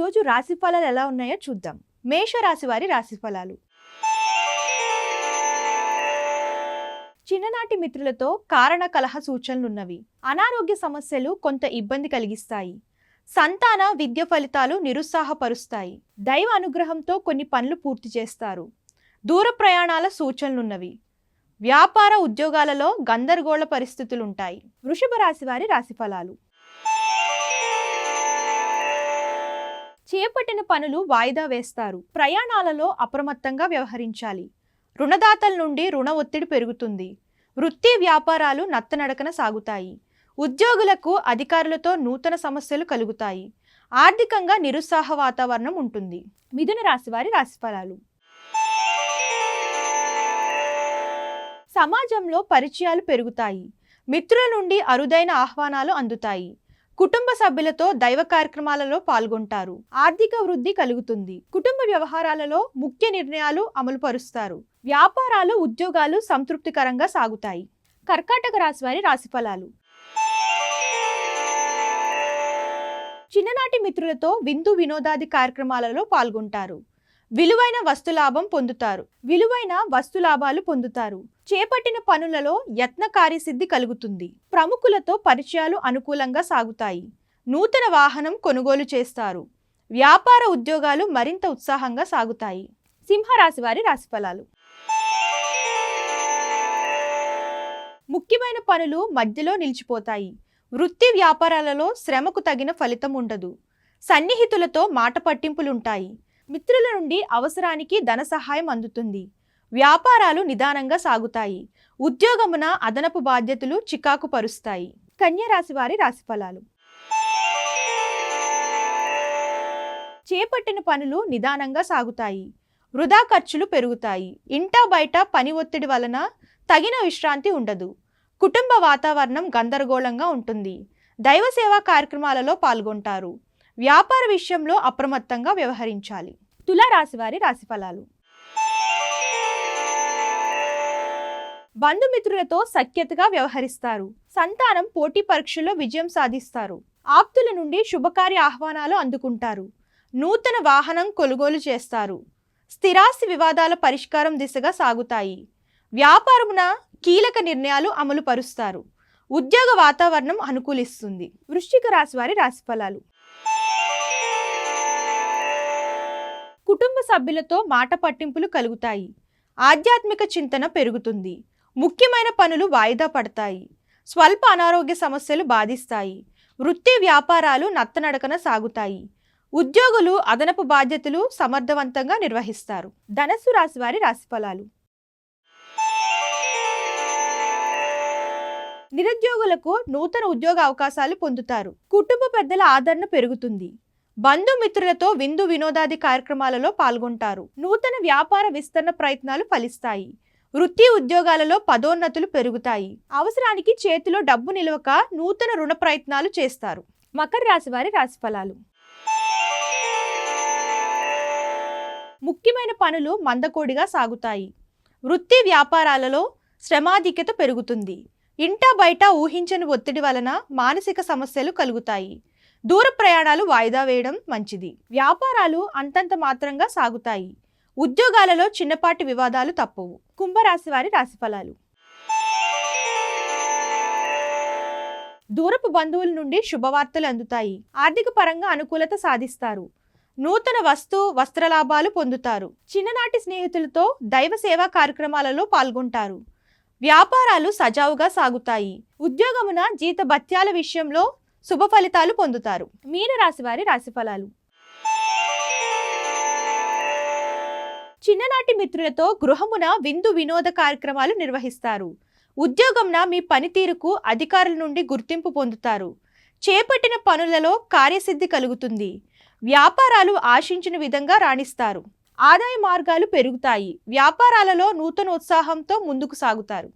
ఈరోజు రాశి ఫలాలు ఎలా ఉన్నాయో చూద్దాం. మేష రాశి వారి రాశి ఫలాలు. చిన్ననాటి మిత్రులతో కారణ కలహ సూచనలున్నవి అనారోగ్య సమస్యలు కొంత ఇబ్బంది కలిగిస్తాయి. సంతాన విద్య ఫలితాలు నిరుత్సాహపరుస్తాయి. దైవ అనుగ్రహంతో కొన్ని పనులు పూర్తి చేస్తారు. దూర ప్రయాణాల సూచనలున్నవి వ్యాపార ఉద్యోగాలలో గందరగోళ పరిస్థితులుంటాయి వృషభ రాశి వారి రాశిఫలాలు చేపట్టిన పనులు వాయిదా వేస్తారు. ప్రయాణాలలో అప్రమత్తంగా వ్యవహరించాలి. రుణదాతల నుండి రుణ ఒత్తిడి పెరుగుతుంది. వృత్తి వ్యాపారాలు నత్తనడకన సాగుతాయి. ఉద్యోగులకు అధికారులతో నూతన సమస్యలు కలుగుతాయి. ఆర్థికంగా నిరుత్సాహ వాతావరణం ఉంటుంది. మిథున రాశి వారి రాశిఫలాలు. సమాజంలో పరిచయాలు పెరుగుతాయి. మిత్రుల నుండి అరుదైన ఆహ్వానాలు అందుతాయి. కుటుంబ సభ్యులతో దైవ కార్యక్రమాలలో పాల్గొంటారు. ఆర్థిక వృద్ధి కలుగుతుంది. కుటుంబ వ్యవహారాలలో ముఖ్య నిర్ణయాలు అమలు పరుస్తారు వ్యాపారాలు ఉద్యోగాలు సంతృప్తికరంగా సాగుతాయి. కర్కాటక రాశి వారి రాశిఫలాలు చిన్ననాటి మిత్రులతో విందు వినోదాది కార్యక్రమాలలో పాల్గొంటారు. విలువైన వస్తులాభం పొందుతారు. విలువైన వస్తులాభాలు పొందుతారు. చేపట్టిన పనులలో యత్నకార్య సిద్ధి కలుగుతుంది. ప్రముఖులతో పరిచయాలు అనుకూలంగా సాగుతాయి. నూతన వాహనం కొనుగోలు చేస్తారు. వ్యాపార ఉద్యోగాలు మరింత ఉత్సాహంగా సాగుతాయి. సింహరాశి వారి రాశిఫలాలు ముఖ్యమైన పనులు మధ్యలో నిలిచిపోతాయి. వృత్తి వ్యాపారాలలో శ్రమకు తగిన ఫలితం ఉండదు. సన్నిహితులతో మాట పట్టింపులుంటాయి. మిత్రుల నుండి అవసరానికి ధన సహాయం అందుతుంది. వ్యాపారాలు నిదానంగా సాగుతాయి. ఉద్యోగమున అదనపు బాధ్యతలు చికాకు పరుస్తాయి. కన్య రాశి వారి రాశిఫలాలు చేపట్టిన పనులు నిదానంగా సాగుతాయి. వృధా ఖర్చులు పెరుగుతాయి. ఇంటా బయట పని ఒత్తిడి వలన తగిన విశ్రాంతి ఉండదు. కుటుంబ వాతావరణం గందరగోళంగా ఉంటుంది. దైవ సేవా కార్యక్రమాలలో పాల్గొంటారు. వ్యాపార విషయంలో అప్రమత్తంగా వ్యవహరించాలి. తులారాశి వారి రాశిఫలాలు బంధుమిత్రులతో సఖ్యతగా వ్యవహరిస్తారు. సంతానం పోటీ పరీక్షల్లో విజయం సాధిస్తారు. ఆప్తుల నుండి శుభకార్య ఆహ్వానాలు అందుకుంటారు. నూతన వాహనం కొనుగోలు చేస్తారు. స్థిరాస్తి వివాదాల పరిష్కారం దిశగా సాగుతాయి. వ్యాపారమున కీలక నిర్ణయాలు అమలు పరుస్తారు. ఉద్యోగ వాతావరణం అనుకూలిస్తుంది. వృశ్చిక రాశి వారి రాశిఫలాలు కుటుంబ సభ్యులతో మాట పట్టింపులు కలుగుతాయి. ఆధ్యాత్మిక చింతన పెరుగుతుంది. ముఖ్యమైన పనులు వాయిదా పడతాయి. స్వల్ప అనారోగ్య సమస్యలు బాధిస్తాయి. వృత్తి వ్యాపారాలు నత్తనడకన సాగుతాయి. ఉద్యోగులు అదనపు బాధ్యతలు సమర్థవంతంగా నిర్వహిస్తారు. ధనస్సు రాశి వారి రాశిఫలాలు నిరుద్యోగులకు నూతన ఉద్యోగ అవకాశాలు పొందుతారు. కుటుంబ పెద్దల ఆదరణ పెరుగుతుంది. బంధుమిత్రులతో విందు వినోదాది కార్యక్రమాలలో పాల్గొంటారు. నూతన వ్యాపార విస్తరణ ప్రయత్నాలు ఫలిస్తాయి. వృత్తి ఉద్యోగాలలో పదోన్నతులు పెరుగుతాయి. అవసరానికి చేతిలో డబ్బు నిలవక నూతన రుణ ప్రయత్నాలు చేస్తారు. మకర రాశి వారి రాశిఫలాలు. ముఖ్యమైన పనులు మందకోడిగా సాగుతాయి. వృత్తి వ్యాపారాలలో శ్రమాధిక్యత పెరుగుతుంది. ఇంట బయట ఊహించని ఒత్తిడి వలన మానసిక సమస్యలు కలుగుతాయి. దూర ప్రయాణాలు వాయిదా వేయడం మంచిది. వ్యాపారాలు అంతంత మాత్రంగా సాగుతాయి. ఉద్యోగాలలో చిన్నపాటి వివాదాలు తప్పవు. కుంభరాశి వారి రాశిఫలాలు. దూరపు బంధువుల నుండి శుభవార్తలు అందుతాయి. ఆర్థిక పరంగా అనుకూలత సాధిస్తారు. నూతన వస్తు వస్త్రలాభాలు పొందుతారు. చిన్ననాటి స్నేహితులతో దైవ సేవా కార్యక్రమాలలో పాల్గొంటారు. వ్యాపారాలు సజావుగా సాగుతాయి. ఉద్యోగమున జీత భత్యాల విషయంలో శుభ ఫలితాలు పొందుతారు. మీనరాశివారి రాశి వారి రాశిఫలాలు. చిన్ననాటి మిత్రులతో గృహమున విందు వినోద కార్యక్రమాలు నిర్వహిస్తారు. ఉద్యోగంన మీ పనితీరుకు అధికారుల నుండి గుర్తింపు పొందుతారు. చేపట్టిన పనులలో కార్యసిద్ధి కలుగుతుంది. వ్యాపారాలు ఆశించిన విధంగా రాణిస్తారు. ఆదాయ మార్గాలు పెరుగుతాయి. వ్యాపారాలలో నూతన ఉత్సాహంతో ముందుకు సాగుతారు.